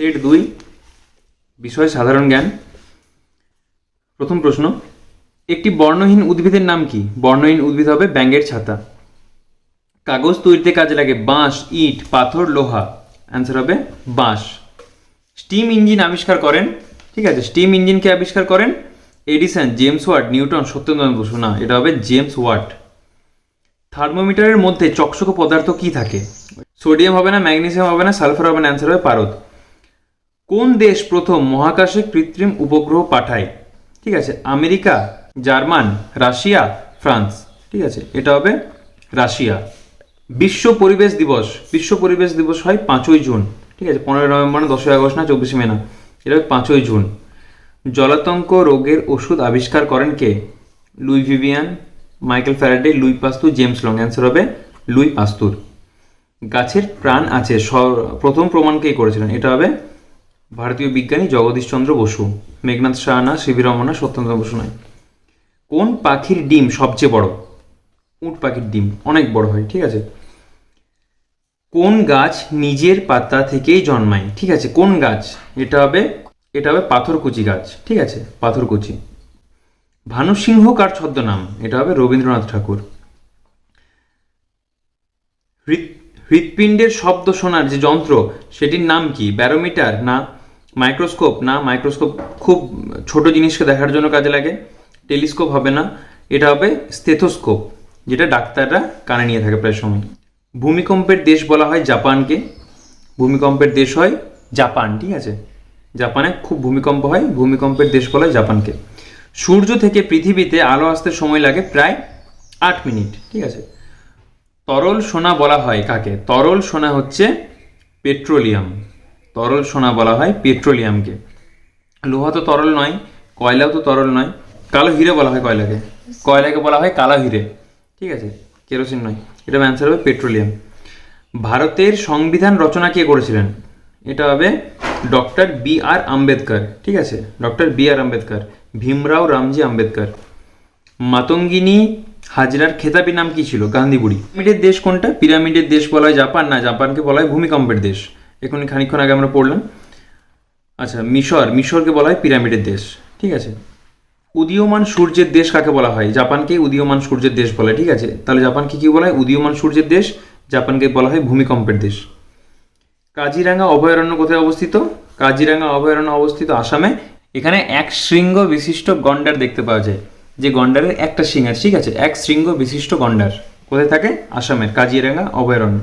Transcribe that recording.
Set দুই, বিষয় সাধারণ জ্ঞান। প্রথম প্রশ্ন, একটি বর্ণহীন উদ্ভিদের নাম কি? বর্ণহীন উদ্ভিদ হবে ব্যাঙের ছাতা। কাগজ তৈরিতে কাজে লাগে বাঁশ, ইট, পাথর, লোহা। অ্যান্সার হবে বাঁশ। স্টিম ইঞ্জিন আবিষ্কার করেন, ঠিক আছে, স্টিম ইঞ্জিনকে আবিষ্কার করেন? Edison, James Watt, Newton, Satyendranath Bose, না, এটা হবে জেমস ওয়াট। থার্মোমিটারের মধ্যে চকচকে পদার্থ কি থাকে? সোডিয়াম হবে না, ম্যাগনেসিয়াম হবে না, সালফার হবে না অ্যান্সার হবে পারদ। কোন দেশ প্রথম মহাকাশে কৃত্রিম উপগ্রহ পাঠায়? ঠিক আছে, আমেরিকা, জার্মান, রাশিয়া, ফ্রান্স। ঠিক আছে, এটা হবে রাশিয়া। বিশ্ব পরিবেশ দিবস। বিশ্ব পরিবেশ দিবস হয় পাঁচই জুন। ঠিক আছে, পনেরোই নভেম্বর দশই আগস্ট না, চব্বিশে মে না, এটা হবে পাঁচই জুন। জলাতঙ্ক রোগের ওষুধ আবিষ্কার করেন কে? Louis Vivian, Michael Faraday, Louis Pasteur, James Long. Answer হবে লুই পাস্তুর। গাছের প্রাণ আছে। প্রথম প্রমাণ কে করেছিলেন? এটা হবে ভারতীয় বিজ্ঞানী জগদীশচন্দ্র বসু, মেঘনাথ শাহ না শিবি রমনা, সত্যেন্দ্র বসু নয়। কোন পাখির ডিম সবচেয়ে বড়? উট পাখির ডিম, অনেক বড় হয়, ঠিক আছে? কোন গাছ নিজের পাতা থেকেই জন্মায়? ঠিক আছে, কোন গাছ? এটা হবে এটা হবে পাথরকুচি গাছ, ঠিক আছে? পাথরকুচি। ভানুসিংহ কার ছদ্মনাম? এটা হবে রবীন্দ্রনাথ ঠাকুর। হৃৎ- হৃৎপিণ্ডের শব্দ শোনার যে যন্ত্র, সেটির নাম কি? ব্যারোমিটার না মাইক্রোস্কোপ না, মাইক্রোস্কোপ খুব ছোট জিনিসকে দেখার জন্য কাজে লাগে। টেলিস্কোপ হবে না, এটা হবে স্টেথোস্কোপ, যেটা ডাক্তাররা কানে নিয়ে থাকে প্রায় সময়। ভূমিকম্পের দেশ বলা হয় জাপানকে। ভূমিকম্পের দেশ হয় জাপান, ঠিক আছে? জাপানে খুব ভূমিকম্প হয়, ভূমিকম্পের দেশ বলা হয় জাপানকে। সূর্য থেকে পৃথিবীতে আলো আসতে সময় লাগে প্রায় আট মিনিট, ঠিক আছে? তরল সোনা বলা হয় কাকে? তরল সোনা হচ্ছে পেট্রোলিয়াম। তরল সোনা বলা হয় পেট্রোলিয়ামকে। লোহা তো তরল নয়, কয়লাও তো তরল নয়, কালো হিরে বলা হয় কয়লাকে। কয়লাকে বলা হয় কালো হিরে। ঠিক আছে, কেরোসিন নয়, এটা অ্যান্সার হবে পেট্রোলিয়াম। ভারতের সংবিধান রচনা কে করেছিলেন? এটা হবে ডক্টর বি আর আম্বেদকর, ঠিক আছে, doctor B R Ambedkar, Bhimrao Ramji Ambedkar. Matangini হাজরার খেতাবি নাম কি ছিল? গান্ধী বুড়ি পিরামিডের দেশ কোনটা? পিরামিডের দেশ বলা হয় জাপান, না, জাপানকে বলা হয় ভূমিকম্পের দেশ। এখন খানিক্ষণ আগে আমরা পড়লাম। আচ্ছা মিশর, মিশরকে বলা হয় পিরামিডের দেশ, ঠিক আছে? উদীয়মান সূর্যের দেশ কাকে বলা হয়? জাপানকে উদীয়মান সূর্যের দেশ বলে, ঠিক আছে? তাহলে জাপানকে কি বলা হয়? উদীয়মান সূর্যের দেশ, জাপানকে বলা হয় ভূমিকম্পের দেশ। কাজিরাঙ্গা অভয়ারণ্য কোথায় অবস্থিত? কাজিরাঙ্গা অভয়ারণ্য অবস্থিত আসামে। এখানে এক শৃঙ্গ বিশিষ্ট গন্ডার দেখতে পাওয়া যায়। যে গন্ডারের একটা শিং আছে, ঠিক আছে? এক শৃঙ্গ বিশিষ্ট গন্ডার কোথায় থাকে? আসামের কাজিরাঙ্গা অভয়ারণ্য।